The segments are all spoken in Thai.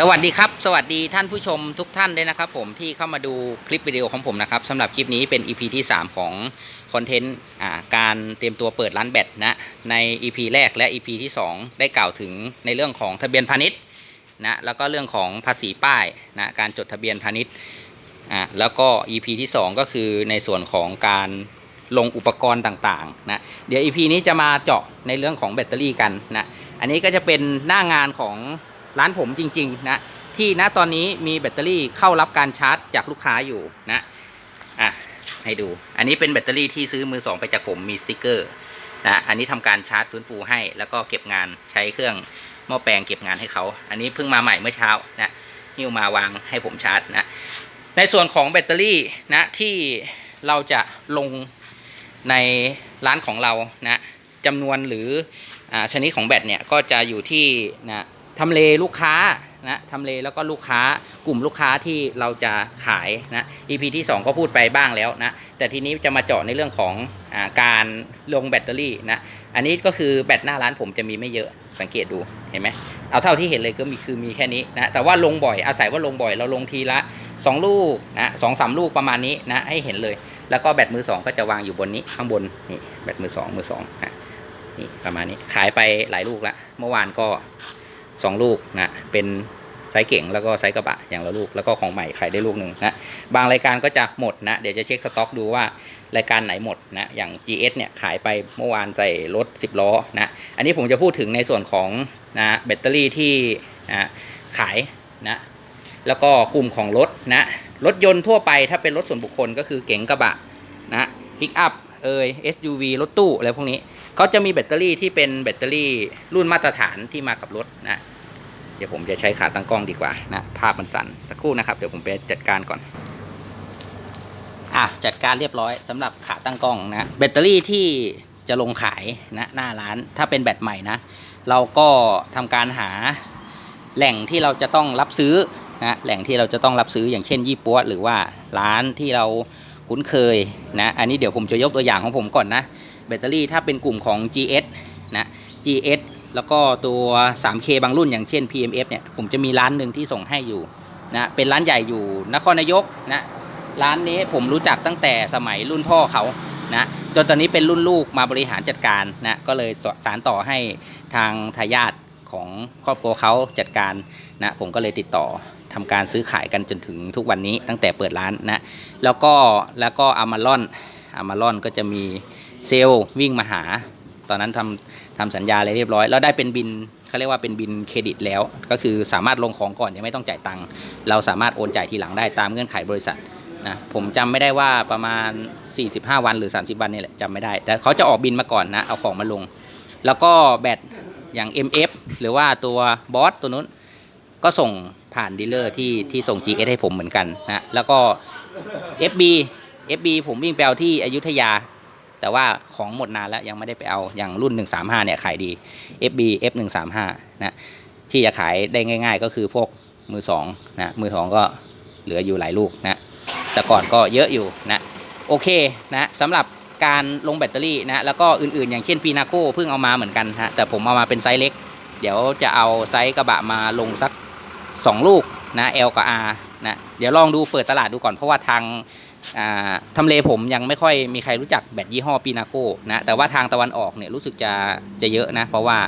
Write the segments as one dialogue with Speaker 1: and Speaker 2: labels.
Speaker 1: สวัสดีครับ สวัสดีท่านผู้ชมทุกท่านเลยนะครับ ผมที่เข้ามาดูคลิปวิดีโอของผมนะครับสำหรับคลิปนี้เป็น EP ที่ 3 ของคอนเทนต์การเตรียมตัวเปิดร้านแบตนะใน EP แรกและ EP ที่ 2 ได้กล่าวถึงในเรื่องของทะเบียนพาณิชย์นะแล้วก็เรื่องของภาษีป้ายนะการจดทะเบียนพาณิชย์อ่าแล้วก็ EP ที่ 2 ก็คือในส่วนของการลงอุปกรณ์ต่างๆนะเดี๋ยว EP นี้จะมาเจาะในเรื่องของแบตเตอรี่กันนะอันนี้ก็จะเป็นหน้างานของ ร้านผมจริงๆนะที่ณตอนนี้มีแบตเตอรี่เข้ารับการชาร์จจากลูกค้าอยู่นะอะให้ดู อันนี้เป็นแบตเตอรี่ที่ซื้อมือสองไปจากผมมีสติกเกอร์นะอันนี้ทำการชาร์จฟื้นฟูให้ แล้วก็เก็บงานใช้เครื่องหม้อแปลงเก็บงานให้เขา อันนี้เพิ่งมาใหม่เมื่อเช้านะหิ้วมาวางให้ผมชาร์จนะ ในส่วนของแบตเตอรี่นะที่เราจะลงในร้านของเรานะจำนวนหรืออ่าชนิดของแบตเนี่ยก็จะอยู่ที่นะ ทำเลลูกค้านะทำเลแล้วก็ลูกค้ากลุ่มลูกค้าที่เราจะขายนะ EP ที่ 2 ก็พูดไปบ้างแล้วนะ แต่ทีนี้จะมาเจาะในเรื่องของอาการลงแบตเตอรี่นะ อันนี้ก็คือแบตหน้าร้านผมจะมีไม่เยอะสังเกตดูเห็นไหมเอาเท่าที่เห็นเลยก็มีคือมีแค่นี้นะแต่ว่าลงบ่อยอาศัยว่าลงบ่อยเราลงทีละ 2 ลูกนะสองสามลูกประมาณนี้นะให้เห็นเลย แล้วก็แบตมือสองก็จะวางอยู่บนนี้ข้างบนนี่แบตมือสองมือสองนะนี่ประมาณนี้ขายไปหลายลูกล้วเมื่อวานก็ สองลูกนะเป็นไซส์เก่งแล้วก็ไซส์กระบะอย่างละลูกแล้วก็ของใหม่ขายได้ลูกหนึ่งนะบางรายการก็จะหมดนะเดี๋ยวจะเช็คสต็อกดูว่ารายการไหนหมดนะอย่าง GS เนี่ยขายไปเมื่อวานใส่รถ 10 ล้อนะอันนี้ผมจะพูดถึงในส่วนของนะแบตเตอรี่ที่นะขายนะแล้วก็กลุ่มของรถนะรถยนต์ทั่วไปถ้าเป็นรถส่วนบุคคลก็คือเก๋งกระบะนะปิกอัพเอย SUV รถตู้อะไรพวกนี้ เขาจะมีแบตเตอรี่ที่เป็นแบตเตอรี่รุ่นมาตรฐานที่มากับรถนะ เดี๋ยวผมจะใช้ขาตั้งกล้องดีกว่านะ ภาพมันสั่นสักครู่นะครับ เดี๋ยวผมไปจัดการก่อน อะ จัดการเรียบร้อยสำหรับขาตั้งกล้องนะ แบตเตอรี่ที่จะลงขายนะหน้าร้านถ้าเป็นแบตใหม่นะ เราก็ทำการหาแหล่งที่เราจะต้องรับซื้อนะแหล่งที่เราจะต้องรับซื้ออย่างเช่น ยี่ปัวหรือว่าร้านที่เรา คุ้นเคยนะอันนี้เดี๋ยวผมจะยกตัวอย่างของผมก่อนนะ แบตเตอรี่ถ้าเป็นกลุ่มของ GS นะ GS แล้วก็ตัว 3K บางรุ่นอย่างเช่น PMF เนี่ยผมจะมีร้านหนึ่งที่ส่งให้อยู่นะเป็นร้านใหญ่อยู่นครนายกนะร้านนี้ผมรู้จักตั้งแต่สมัยรุ่นพ่อเขานะจนตอนนี้เป็นรุ่นลูกมาบริหารจัดการนะก็เลยสารต่อให้ทางทายาทของครอบครัวเขาจัดการนะผมก็เลยติดต่อ ทำการซื้อขายกันจนถึงทุกวันนี้ตั้งแต่เปิดร้านนะแล้วก็แล้วก็อามาลอนอามาลอนก็จะมีเซลล์วิ่งมาหา ตอนนั้นทำทำสัญญาอะไรเรียบร้อย แล้วได้เป็นบินเขาเรียกว่าเป็นบินเครดิตแล้ว ก็คือสามารถลงของก่อนยังไม่ต้องจ่ายตังค์เราสามารถโอนจ่ายทีหลังได้ตามเงื่อนไขบริษัทนะผมจำไม่ได้ว่าประมาณ 45 วันหรือ 30 วันนี่แหละจำไม่ได้ แต่เขาจะออกบินมาก่อนนะ เอาของมาลง แล้วก็แบตอย่าง MF หรือว่าตัวบอสตัวนู้น ก็ส่ง ผ่านดีลเลอร์ที่ที่ส่ง GS ให้ผมเหมือนกันนะแล้วก็ FB FB ผมวิ่งไปเอาที่อยุธยา แต่ว่าของหมดนานแล้วยังไม่ได้ไปเอาอย่างรุ่น 135 เนี่ยขายดี FB F135 นะที่จะขายได้ง่าย ๆ ก็คือพวกมือสองนะมือสองก็เหลืออยู่หลายลูกนะแต่ก่อนก็เยอะอยู่นะโอเคนะสำหรับการลงแบตเตอรี่นะแล้วก็อื่นๆ อย่างเช่นปีนาโก้เพิ่งเอามาเหมือนกันฮะแต่ผมเอามาเป็นไซส์เล็ก เดี๋ยวจะเอาไซส์กระบะมาลงสัก 2 ลูกนะ L กับ R นะเดี๋ยวลองดูเปิดตลาดดูก่อนเพราะว่าทางทำเลผมยังไม่ค่อยมีใครรู้จักแบตยี่ห้อปีนาโกนะแต่ว่าทางตะวันออกเนี่ยรู้สึกจะจะเยอะนะ เพราะว่า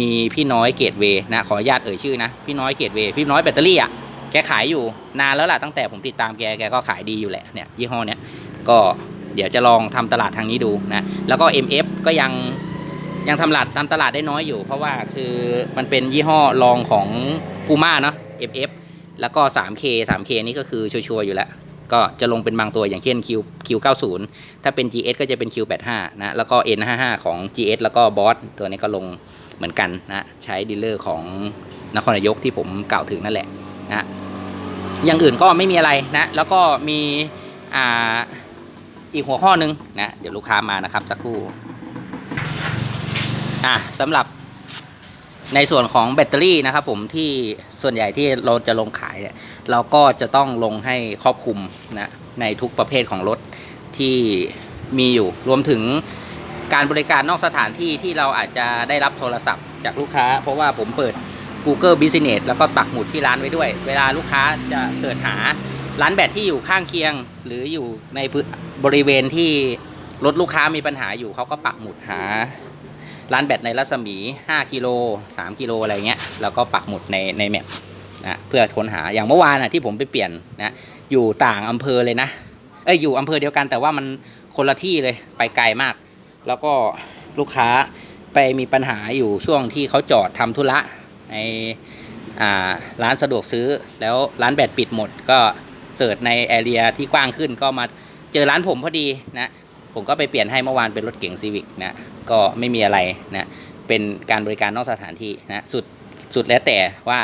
Speaker 1: มีพี่น้อยเกตเวนะขออนุญาตเอ่ยชื่อนะพี่น้อยเกตเวพี่น้อยแบตเตอรี่อะแกขายอยู่นานแล้วล่ะตั้งแต่ผมติดตามแกแกก็ขายดีอยู่แหละเนี่ยยี่ห้อเนี้ยก็เดี๋ยวจะลองทำตลาดทางนี้ดูนะแล้วก็ MF ก็ยังยังทำตลาดทำตลาดได้น้อยอยู่ เพราะว่าคือมันเป็นยี่ห้อรองของ พูม่าเนาะ MF แล้วก็ 3K 3K นี่ก็คือชัวร์ๆอยู่แล้ว ก็จะลงเป็นบางตัวอย่างเช่น Q Q90 ถ้าเป็น GS ก็จะเป็น Q85 นะ แล้วก็ N55 ของ GS แล้วก็ Boss ตัวนี้ก็ลงเหมือนกันนะ ใช้ดีลเลอร์ของนครนายกที่ผมกล่าวถึงนั่นแหละนะอย่างอื่นก็ไม่มีอะไรนะ แล้วก็มีอ่าอีกหัวข้อหนึงนะ เดี๋ยวลูกค้ามานะครับสักครู่อะสำหรับ ในส่วนของแบตเตอรี่นะครับผมที่ส่วนใหญ่ที่เราจะลงขายเนี่ยเราก็จะต้องลงให้ครอบคลุมนะในทุกประเภทของรถที่มีอยู่รวมถึงการบริการนอกสถานที่ที่เราอาจจะได้รับโทรศัพท์จากลูกค้า เพราะว่าผมเปิด Google Business แล้วก็ปักหมุดที่ร้านไว้ด้วย เวลาลูกค้าจะเสิร์ชหาร้านแบตที่อยู่ข้างเคียง หรืออยู่ในพื้นบริเวณที่รถลูกค้ามีปัญหาอยู่เขาก็ปักหมุดหา ร้านแบตในรัศมี 5 กิโล 3 กิโลอะไรเงี้ยแล้วก็ปักหมุดในในแมปนะเพื่อค้นหาอย่างเมื่อวานนะที่ผมไปเปลี่ยนนะอยู่ต่างอำเภอเลยนะเอ้ยอยู่อำเภอเดียวกันแต่ว่ามันคนละที่เลยไปไกลมาก แล้วก็ลูกค้าไปมีปัญหาอยู่ช่วงที่เขาจอดทำธุระในอ่าร้านสะดวกซื้อแล้วร้านแบตปิดหมดก็เสิร์ชในแอเรียที่กว้างขึ้นก็มาเจอร้านผมพอดีนะ ผมก็ไปเปลี่ยนให้เมื่อวานเป็นรถเก๋งซีวิกนะก็ไม่มีอะไรนะเป็นการบริการนอกสถานที่นะสุดสุดแล้วแต่ว่า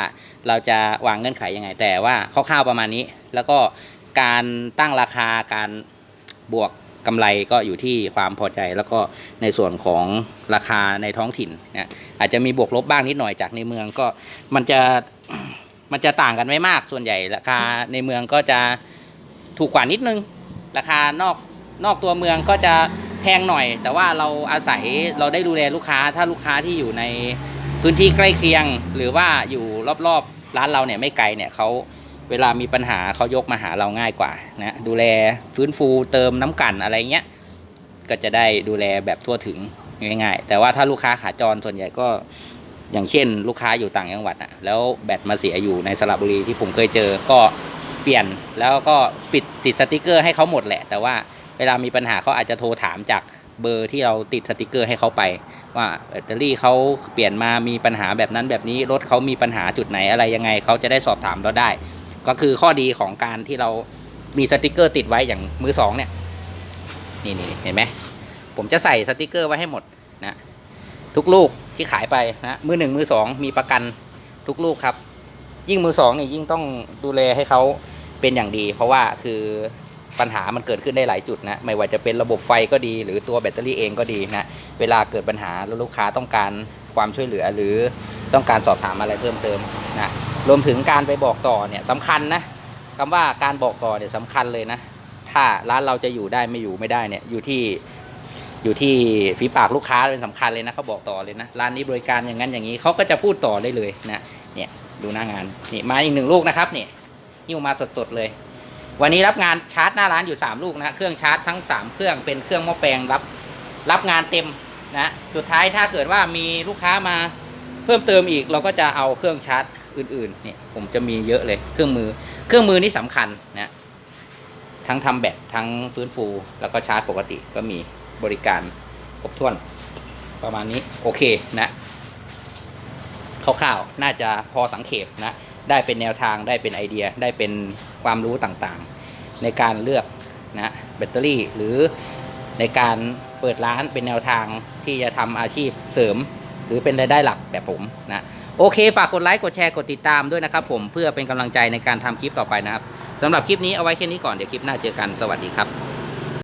Speaker 1: เราจะวางเงื่อนไขยังไง แต่ว่าคร่าวๆประมาณนี้ แล้วก็การตั้งราคาการบวกกำไรก็อยู่ที่ความพอใจ แล้วก็ในส่วนของราคาในท้องถิ่นนะอาจจะมีบวกลบบ้างนิดหน่อยจากในเมืองก็มันจะมันจะต่างกันไม่มากส่วนใหญ่ราคาในเมืองก็จะถูกกว่านิดนึง ราคานอก นอกตัวเมืองก็จะแพงหน่อย แต่ว่าเราอาศัยเราได้ดูแลลูกค้า ถ้าลูกค้าที่อยู่ในพื้นที่ใกล้เคียง หรือว่าอยู่รอบๆร้านเราเนี่ยไม่ไกลเนี่ยเขาเวลามีปัญหาเขายกมาหาเราง่ายกว่านะดูแลฟื้นฟูเติมน้ำกันอะไรเงี้ยก็จะได้ดูแลแบบทั่วถึงง่ายๆ แต่ว่าถ้าลูกค้าขาจรส่วนใหญ่ก็อย่างเช่น ลูกค้าอยู่ต่างจังหวัดอะแล้วแบตมาเสียอยู่ในสระบุรีที่ผมเคยเจอก็เปลี่ยนแล้วก็ปิดติดสติกเกอร์ให้เขาหมดแหละ แต่ว่า เวลามีปัญหาเขาอาจจะโทรถามจากเบอร์ที่เราติดสติกเกอร์ให้เขาไป ว่าแบตเตอรี่เขาเปลี่ยนมามีปัญหาแบบนั้นแบบนี้รถเขามีปัญหาจุดไหนอะไรยังไงเขาจะได้สอบถามเราได้ ก็คือข้อดีของการที่เรามีสติกเกอร์ติดไว้อย่างมือสองเนี่ยนี่นี่เห็นไหมผมจะใส่สติกเกอร์ไว้ให้หมดนะทุกลูกที่ขายไปนะมือหนึ่งมือสองมีประกันทุกลูกครับ ยิ่งมือสองเนี่ยยิ่งต้องดูแลให้เขาเป็นอย่างดี เพราะว่าคือ ปัญหามันเกิดขึ้นได้หลายจุดนะไม่ว่าจะเป็นระบบไฟก็ดี หรือตัวแบตเตอรี่เองก็ดีนะเวลาเกิดปัญหาแล้วลูกค้าต้องการความช่วยเหลือหรือต้องการสอบถามอะไรเพิ่มเติมนะรวมถึงการไปบอกต่อเนี่ยสำคัญนะคำว่าการบอกต่อเนี่ยสำคัญเลยนะถ้าร้านเราจะอยู่ได้ไม่อยู่ไม่ได้เนี่ยอยู่ที่อยู่ที่ฝีปากลูกค้าเป็นสำคัญเลยนะเขาบอกต่อเลยนะร้านนี้บริการอย่างนั้นอย่างนี้เขาก็จะพูดต่อได้เลยนะเนี่ยดูหน้างานนี่มาอีกหนึ่งลูกนะครับเนี่หิ้วมาสดๆเลย วันนี้รับงานชาร์จหน้าร้านอยู่ 3 ลูกนะเครื่องชาร์จทั้ง 3 เครื่องเป็นเครื่องหม้อแปลงรับรับงานเต็มนะสุดท้ายถ้าเกิดว่ามีลูกค้ามาเพิ่มเติมอีกเราก็จะเอาเครื่องชาร์จอื่นๆเนี่ยผมจะมีเยอะเลยเครื่องมือ เครื่องมือนี่สำคัญนะทั้งทำแบตทั้งฟื้นฟู แล้วก็ชาร์จปกติก็มีบริการครบถ้วนประมาณนี้โอเคนะคร่าวๆน่าจะพอสังเขปนะได้เป็นแนวทางได้เป็นไอเดียได้เป็น ความรู้ต่างๆ ในการเลือกนะแบตเตอรี่หรือในการเปิดร้านเป็นแนวทางที่จะทำอาชีพเสริม หรือเป็นรายได้หลักแบบผมนะโอเค ฝากกดไลค์กดแชร์กดติดตามด้วยนะครับผมเพื่อเป็นกำลังใจในการทำคลิปต่อไปนะครับสำหรับคลิปนี้เอาไว้แค่นี้ก่อนเดี๋ยวคลิปหน้าเจอกันสวัสดีครับ